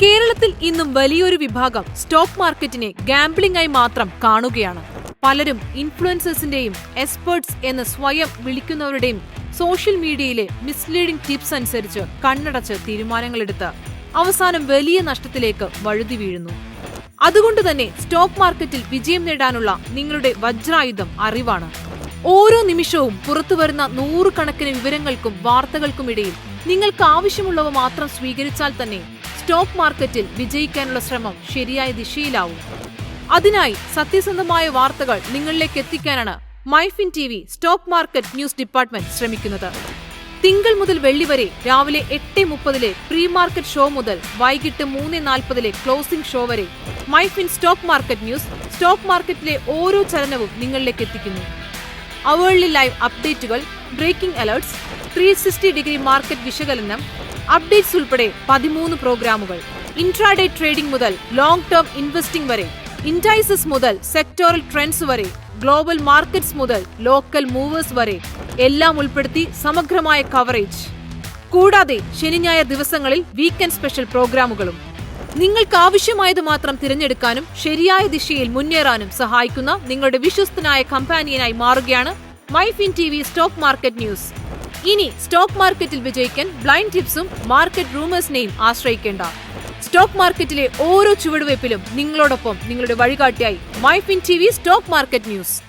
കേരളത്തിൽ ഇന്നും വലിയൊരു വിഭാഗം സ്റ്റോക്ക് മാർക്കറ്റിനെ ഗാംബ്ലിംഗ് ആയി മാത്രം കാണുകയാണ്. പലരും ഇൻഫ്ലുവൻസേഴ്സിന്റെയും എക്സ്പേർട്സ് എന്ന് സ്വയം വിളിക്കുന്നവരുടെയും സോഷ്യൽ മീഡിയയിലെ മിസ്ലീഡിംഗ് ടിപ്സ് അനുസരിച്ച് കണ്ണടച്ച് തീരുമാനങ്ങളെടുത്ത് അവസാനം വലിയ നഷ്ടത്തിലേക്ക് വഴുതി വീഴുന്നു. അതുകൊണ്ട് തന്നെ സ്റ്റോക്ക് മാർക്കറ്റിൽ വിജയം നേടാനുള്ള നിങ്ങളുടെ വജ്രായുധം അറിവാണ്. ഓരോ നിമിഷവും പുറത്തുവരുന്ന നൂറുകണക്കിന് വിവരങ്ങൾക്കും വാർത്തകൾക്കും ഇടയിൽ നിങ്ങൾക്ക് ആവശ്യമുള്ളവ മാത്രം സ്വീകരിച്ചാൽ തന്നെ സ്റ്റോക്ക് മാർക്കറ്റിൽ വിജയിക്കാനുള്ള ശ്രമം ശരിയായ ദിശയിലാവും. അതിനായി സത്യസന്ധമായ വാർത്തകൾ നിങ്ങളിലേക്ക് എത്തിക്കാനാണ് MyFin T V stock market news department ശ്രമിക്കുന്നത്. തിങ്കൾ മുതൽ വെള്ളി വരെ രാവിലെ എട്ട് മുപ്പതിലെ പ്രീ മാർക്കറ്റ് ഷോ മുതൽ വൈകിട്ട് മൂന്ന് നാൽപ്പതിലെ ക്ലോസിംഗ് ഷോ വരെ MyFin stock market news stock മാർക്കറ്റിലെ ഓരോ ചലനവും നിങ്ങളിലേക്ക് എത്തിക്കുന്നു. അവേർലി ലൈവ് അപ്ഡേറ്റുകൾ breaking alerts three sixty degree market വിശകലനം അപ്ഡേറ്റ്സ് ഉൾപ്പെടെ പതിമൂന്ന് പ്രോഗ്രാമുകൾ. ഇൻട്രാഡേ ട്രേഡിംഗ് മുതൽ ലോങ് ടേം ഇൻവെസ്റ്റിംഗ് വരെ ഇൻഡൈസസ് മുതൽ സെക്ടോറൽ ട്രെൻഡ്സ് വരെ ഗ്ലോബൽ മാർക്കറ്റ്സ് മുതൽ ലോക്കൽ മൂവേഴ്സ് വരെ എല്ലാം ഉൾപ്പെടുത്തി സമഗ്രമായ കവറേജ് കൂടാതെ ശനി ഞായർ ദിവസങ്ങളിൽ വീക്കെൻഡ് സ്പെഷ്യൽ പ്രോഗ്രാമുകളും. നിങ്ങൾക്ക് ആവശ്യമായത് മാത്രം തിരഞ്ഞെടുക്കാനും ശരിയായ ദിശയിൽ മുന്നേറാനും സഹായിക്കുന്ന നിങ്ങളുടെ വിശ്വസ്തനായ കമ്പാനിയനായി മാറുകയാണ് MyFin T V stock market news. ഇനി സ്റ്റോക്ക് മാർക്കറ്റിൽ വിജയിക്കാൻ ബ്ലൈൻഡ് ടിപ്സും മാർക്കറ്റ് റൂമേഴ്സിനെയും ആശ്രയിക്കേണ്ട. സ്റ്റോക്ക് മാർക്കറ്റിലെ ഓരോ ചുവടുവയ്പിലും നിങ്ങളോടൊപ്പം നിങ്ങളുടെ വഴികാട്ടിയായി MyFin T V stock market news.